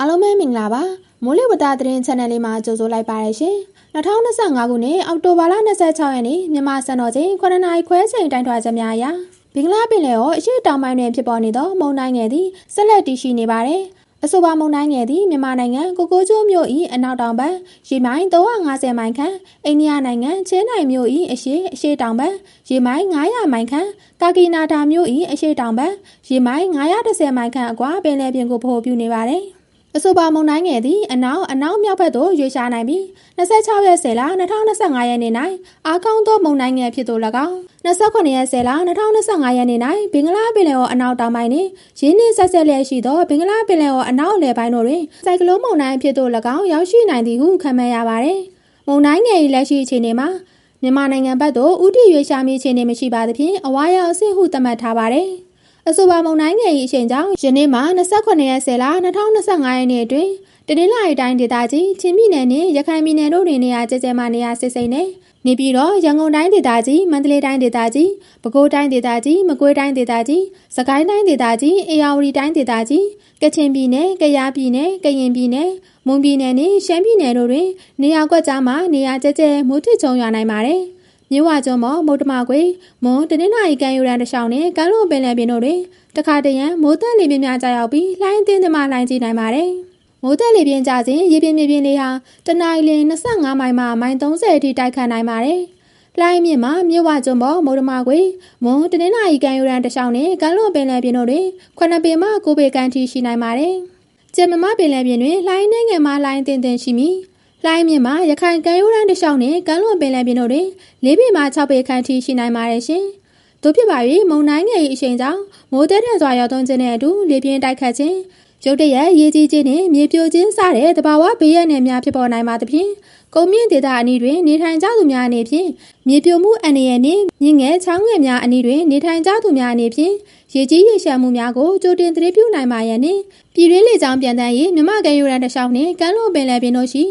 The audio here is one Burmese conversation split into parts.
အားလုံးပဲမင်္ဂလာပါမိုးလေဝသသတင်း channel လေးမှာကြိုဆိုလိုက်ပါရရှင်2025ခုနှစ်အောက်တိုဘာလ26ရက်နေ့မြန်မာစံတော်ချိန်9နာရီခွဲချိန်တိုင်းထွာချက်များအရဘင်္ဂလားပင်လယ်ော်အရှိတောင်ပိုင်းတွင်ဖြစ်ပေါ်နေသောမုန်တိုင်းငယ်သည်ဆက်လက်တည်ရှိနေပါတယ်အဆိုပါမုန်တိုင်းငယ်သည်မြန်မာနိုင်ငံကိုကိုကျွန်းမြို့၏အနောက်တောင်ဘက်ရေမိုင်350မိုင်ခန့်အိန္ဒိယနိုင်ငံချင်းနိုင်မြို့၏အရှေ့အရှေ့တောင်ဘက်ရေမိုင်900မိုင်ခန့်ကာကီနာတာမြို့၏အရှေ့တောင်ဘက်ရေမိုင်910မိုင်ခန့်အကွာပင်လယ်ပြင်ကိုပို့ပြနေပါတယ်။ အဆိုပါမုန်တိုင်းငယ်သည်အနောက်အနောက်မြောက်ဘက်သို့ရွေ့ရှားနိုင်ပြီး26ရက်10လ2025ရက်နေ့၌အားကောင်းသောမုန်တိုင်းငယ်ဖြစ်သို့၎င်း29ရက်10လ2025ရက်နေ့၌ဘင်္ဂလားပင်လယ်အော်အနောက်တောင်ပိုင်းနှင့်ရင်းနှီးဆက်ဆက်လျက်ရှိသောဘင်္ဂလားပင်လယ်အော်အနောက်အလယ်ပိုင်းတို့တွင်စိုက်ကလုန်းမုန်တိုင်းဖြစ်သို့၎င်းရောက်ရှိနိုင်သည်ဟုခန့်မှန်းရပါသည်။မုန်တိုင်းငယ်၏လက်ရှိအခြေအနေမှာမြန်မာနိုင်ငံဘက်သို့ဥတီရွေးရှားမှုအခြေအနေမရှိပါသဖြင့်အဝါရောင်အဆင့်ဟုသတ်မှတ်ထားပါတယ်။ အဆိုပါမုံတိုင်းငယ်၏အချိန်ကြောင့်ယနေ့မှ28ရက်10လ2025ရက်နေ့အတွင်းတနင်္လာရီတိုင်းဒေသကြီးချင်းပြည်နယ်နှင့်ရခိုင်ပြည်နယ်တို့တွင်နေရာကျကျမှနေရာစစ်စိမ့်နေနေပြည်တော်ရန်ကုန်တိုင်းဒေသကြီးမန္တလေးတိုင်းဒေသကြီးပဲခူးတိုင်းဒေသကြီးမကွေးတိုင်းဒေသကြီးစကိုင်းတိုင်းဒေသကြီးအေရဝတီတိုင်းဒေသကြီးကချင်ပြည်နယ်ကယားပြည်နယ်ကရင်ပြည်နယ်မွန်ပြည်နယ်နှင့်ရှမ်းပြည်နယ်တို့တွင်နေရာကွက်ကြားမှာနေရာကျကျမိုးထစ်ချုံရွာနိုင်ပါတယ်။ မြဝကျွန်းမော်မုတ်တမကွေမွန်တနင်္လာရီကံယူရန်တရှောင်းနဲ့ကမ်းလွန်ပင်လယ်ပြင်တို့တွင်တခါတရံမိုးသက်လေပြင်းများကြာရောက်ပြီးလှိုင်းအသင်းသမားလှိုင်းကြည့်နိုင်ပါတယ်။မိုးသက်လေပြင်းကြစဉ်ရေပြင်းမြေပြင်းလေးဟာတနအီလ25မိုင်မှမိုင်30အထိတိုက်ခတ်နိုင်ပါတယ်။လှိုင်းမြင့်မှာမြဝကျွန်းပေါ်မုတ်တမကွေမွန်တနင်္လာရီကံယူရန်တရှောင်းနဲ့ကမ်းလွန်ပင်လယ်ပြင်တို့တွင်ခုနှစ်ပေမှ9ပေကန်ထိရှိနိုင်ပါတယ်။ကျမမပင်လယ်ပြင်တွင်လှိုင်းနှင်းငယ်မှလှိုင်းအသင်းသင်းရှိပြီး လှိုင်းမြင့်မှာရခိုင်ကမ်းရိုးတန်းတစ်လျှောက်နဲ့ကမ်းလွန်ပင်လယ်ပြင်တို့တွင်၄ပေမှ၆ပေခန့်ထိရှိနိုင်ပါတယ်ရှင်။တို့ဖြစ်ပါ၍မုန်တိုင်းငယ်၏အရှိန်ကြောင့်မိုးတဲထန်စွာရောက်သွန်းခြင်းနဲ့အတူလေပြင်းတိုက်ခတ်ခြင်းရုတ်တရက်ရေကြီးခြင်းနဲ့မြေပြိုခြင်းစတဲ့တဘာဝဘေးရန်တွေများဖြစ်ပေါ်နိုင်ပါသဖြင့်ကုန်းမြင့်ဒေသအနီးတွင်နေထိုင်ကြသူများအနေဖြင့်မြေပြိုမှုအန္တရာယ်နှင့်မြင့်ငယ်ချောင်းငယ်များအနီးတွင်နေထိုင်ကြသူများအနေဖြင့်ရေကြီးရေရှမ်းမှုများကိုကြိုတင်သတိပြုနိုင်ပါရန်နှင့်ပြည်တွင်းလေကြောင်းပြန်တမ်းရေးမြမကန်ယူရန်တလျှောက်နှင့်ကမ်းလွန်ပင်လယ်ပြင်တို့ရှိ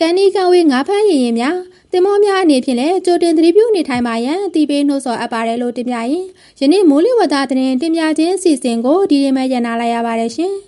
ကန်ဒီကဝေးငါးဖမ်းရင်ရင်များတင်မောများအနေဖြင့်လည်းကြိုတင်သတိပြုနေထိုင်ပါရန်အတိပေးနှိုးဆော်အပ်ပါတယ်လို့တင်ပြရင်ယနေ့မိုးလေဝသသတင်းတင်ပြခြင်းအစီအစဉ်ကိုဒီနေ့မှရနာလိုက်ရပါတယ်ရှင်။